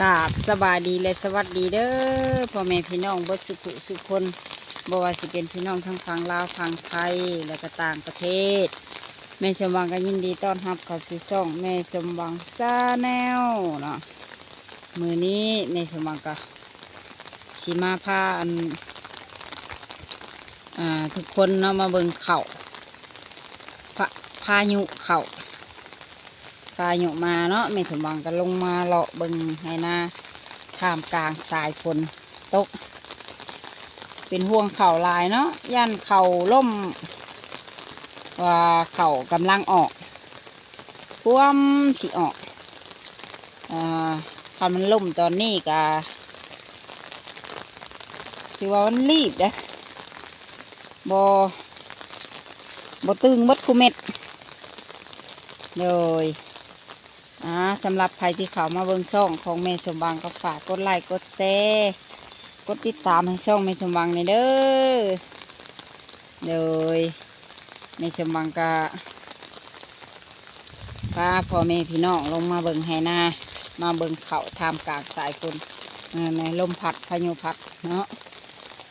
กราบสบายดีและสวัสดีเด้อพ่อแม่พี่น้องบดสุขุสุขคนบว่าสิเป็นพี่น้องทั้งฝั่งลาวฝั่งไทยและก็ต่างประเทศ แม่สมหวังก็ยินดีต้อนรับเข้าสู่ช่องแม่สมหวังซาแนลเนาะมือนี้แม่สมหวังก็สิมาพาอันอ่าทุกคนเนาะมาเบิ่งเข่าพะพายุเข่า พายุมาเนาะแม่สมหวังก็ลงมาเลาะเบิงให้นาท่ามกลางสายฝนตก เป็นห่วงเข่าลายเนาะย่านเข่าล่ม ว่าเข่ากำลังออกพ่วมสิออกอ่าถ้ามันล่มตอนนี้ก็ถือว่ามันรีบเด้อบอบตึงมดคุเม็ดเลย อ่าสำหรับใครที่เขามาเบิ่งช่องของเมสมบังก็ฝากกดไลค์กดแชร์กดติดตามให้ช่องเมสมบังในเด้อเลยเมสมบังก็พาพ่อแม่พี่น้องลงมาเบิ่งให้น้ามาเบิ่งเขาทามกลางสายฝนในลมพัดพายุพัดเนาะ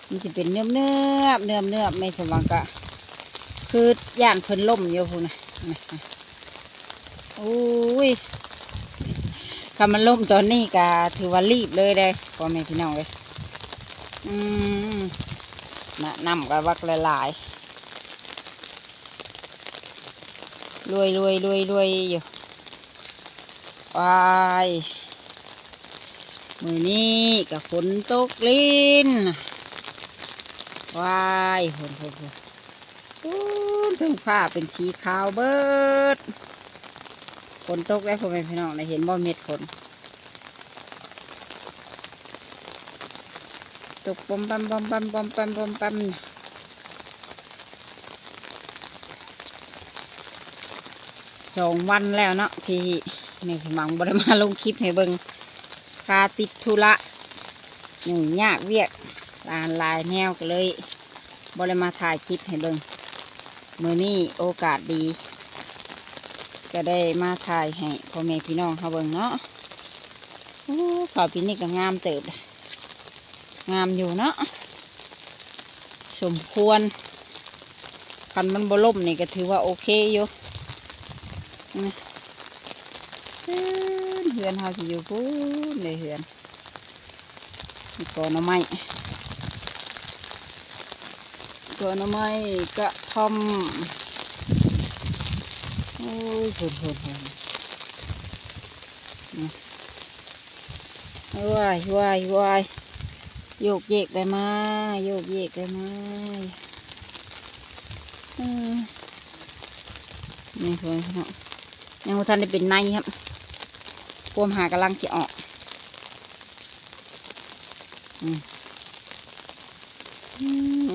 มันจะเป็นเนื้อเนื้อเนื้อเนื้อเมสมบังก็คือย่านเพิ่นล่มอยู่พูนนะโอ้ย ถ้ามันล่มตอนนี้ก็ถือว่ารีบเลยได้พ่อแม่พี่น้องเลยอืมนะนำกับวักหลายๆรวยรวยรวยรวยอยู่วายมือนี้กับฝนตกลิ้นวายฝนฝนฝนถึงฟ้าเป็นสีขาวเบิด นตกได้วพ่อแม่พี่น้องได้เห็นบ่เม็ดฝนตกปมปัมปอมปัมปอมปัมปอมปัมสองวันแล้วเนาะที่แม่สมังบได้มาลงคลิปให้เบิงคาติดธุระหนึ่งยากเวียกลานลายแนวก็เลยบได้มาถ่ายคลิปให้เบิงมือนี้โอกาสดี ก็ได้มาถ่ายให้พ่อแม่พี่น้องเขาเบิ่งเนาะข่าวปีนี้ก็งามเติบ งามอยู่เนาะ สมควร คันมันบล่มนี่ก็ถือว่าโอเคอยู่เฮือนเฮาสิอยู่พูนเลยเฮือนก่อนเอาไม้ก่อนเอาไม้กระทอม โอ้ยผลผลผลวายวายวายโยกเยกไปมาโยกเยกไปมาอืมนี่เพื่อนพี่น้องยังบ่ทันได้เป็นในครับพวมหากำลังเสิออก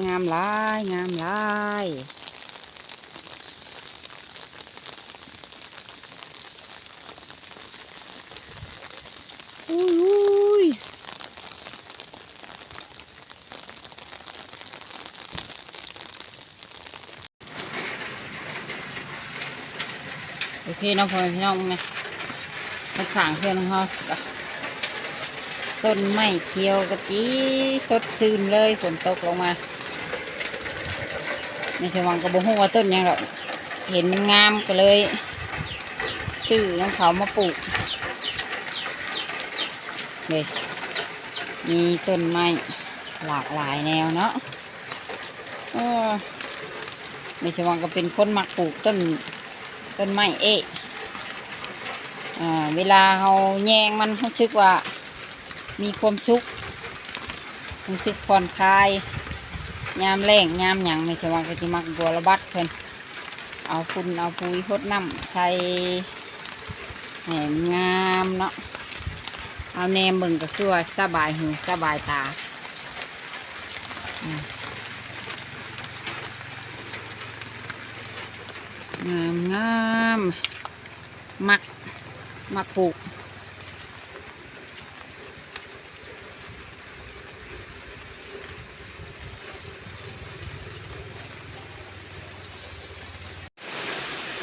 งามลาย งามลาย อุ้ยอุ้ยโอเคน้องพ่อแม่พี่น้องนะไปขางเพื่อนของเขาต้นไม้เขียวกะจีสดชื่นเลยฝนตกลงมาไม่ใช่วังกระบอกว่าต้นยังหรอกเห็นมันงามก็เลย ซื้อน้องเขามาปลูก เลย มีต้นไม้หลากหลายแนวเนาะเออไม่ใช่ว่าก็เป็นคนมักปลูกต้นต้นไม้เอะเวลาเราแยงมันรู้สึกว่า มีความสุขรู้สึกผ่อนคลายยามแรงยามหยังไม่ใช่ว่าก็จะมักบัวระบัดเพิ่นเอาฝุ่นเอาปุ๋ยพดน้ำใส่แหมงามเนาะ เอาแนมเบิ่งก็คือว่าสบายหูสบายตาองามงามมักมักปลูก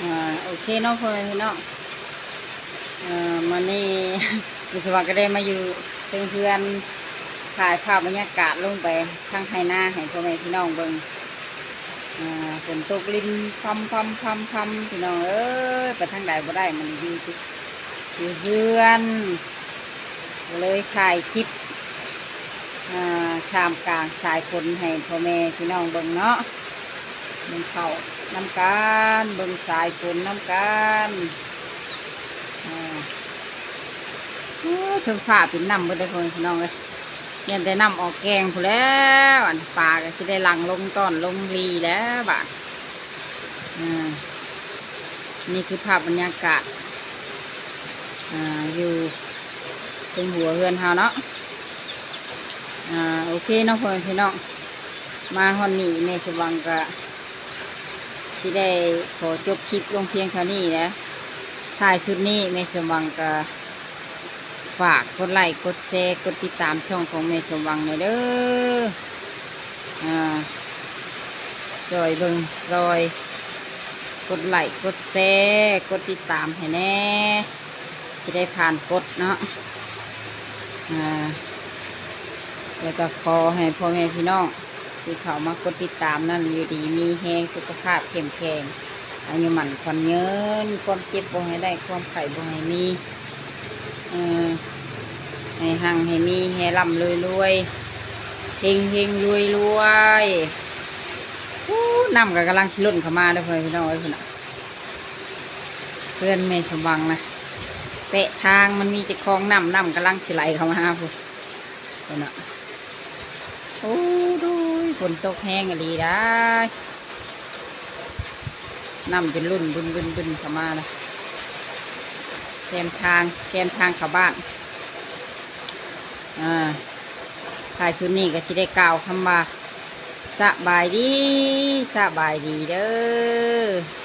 อ่าโอเคเนาะพ่อแม่พี่น้องเอ่อมานี่ มีสว่างก็ได้มาอยู่เพื่อนเพื่อนๆถ่ายภาพบรรยากาศลงไปทางไฮหน้าให้พ่อแม่พี่น้องเบิ่งฝนตกลินพัมพัมพัมพัมพี่น้องเอ้ยไปทางใดบ่ได้มันอยู่อยู่เพื่อน เลยถ่ายคลิปอ่ามกลางสายฝนให้พ่อแม่พี่น้องเบิ่งเนาะเบิ่งเขาน้ำกันเบิ่งสายฝนน้ำกันา โอ้ ถึงฝ่าเป็นน้ำบ่ได้คนพี่น้องเลยยันได้น้ำออกแกงพู้แล้วอันปลาก็สิได้หลังลงตอนลงรีแล้วบาดอ่านี่คือภาพบรรยากาศอ่าอยู่ตรงหัวเฮือนเฮาเนาะอ่าโอเคนาะพ่อแม่พี่น้องมาฮอนนี่แม่สวังก็สิได้ขอจบคลิปลงเพียงเท่านี้นะถ่ายชุดนี้แม่สวังก็ ฝากกดไลค์กดแชร์กดติดตามช่องของเมสมหวังหน่อยเด้ออ่าซอยเบิงซอย กดไลค์กดแชร์กดติดตามให้แน่จะได้ผ่านกดเนาะอ่าแล้วก็ขอให้พ่อแม่พี่น้องที่เขามากดติดตามนั่นอยู่ดีมีแหงสุขภาพเข้มแข็งอายุหมันควันเยินความเจ็บบ่ให้ได้ความไข่บ่ให้มี ให้หังให้มีให้ร่ำรวยรวยเฮงเฮงรวยรวยน้ำกับกำลังสิล่นเข้ามาด้อเพื่อนพี่น้องเอ้ยเพื่นน่ะเพื่อนไม่สมหวังนะเปะทางมันมีจะคลองน้ำน้ำกำลังสิไหลเข้ามาพูดพี่นน่ะโอ้ดูฝนตกแห้งอะดีได้น้ำจะลุ่นบึนบึนบึนเข้ามาเลย แกมทางแกมทางเข้าบ้านอ่าถ่ายชุดนี้ก็ที่ได้กล่าวคำว่าสบายดีสบายดีเด้อ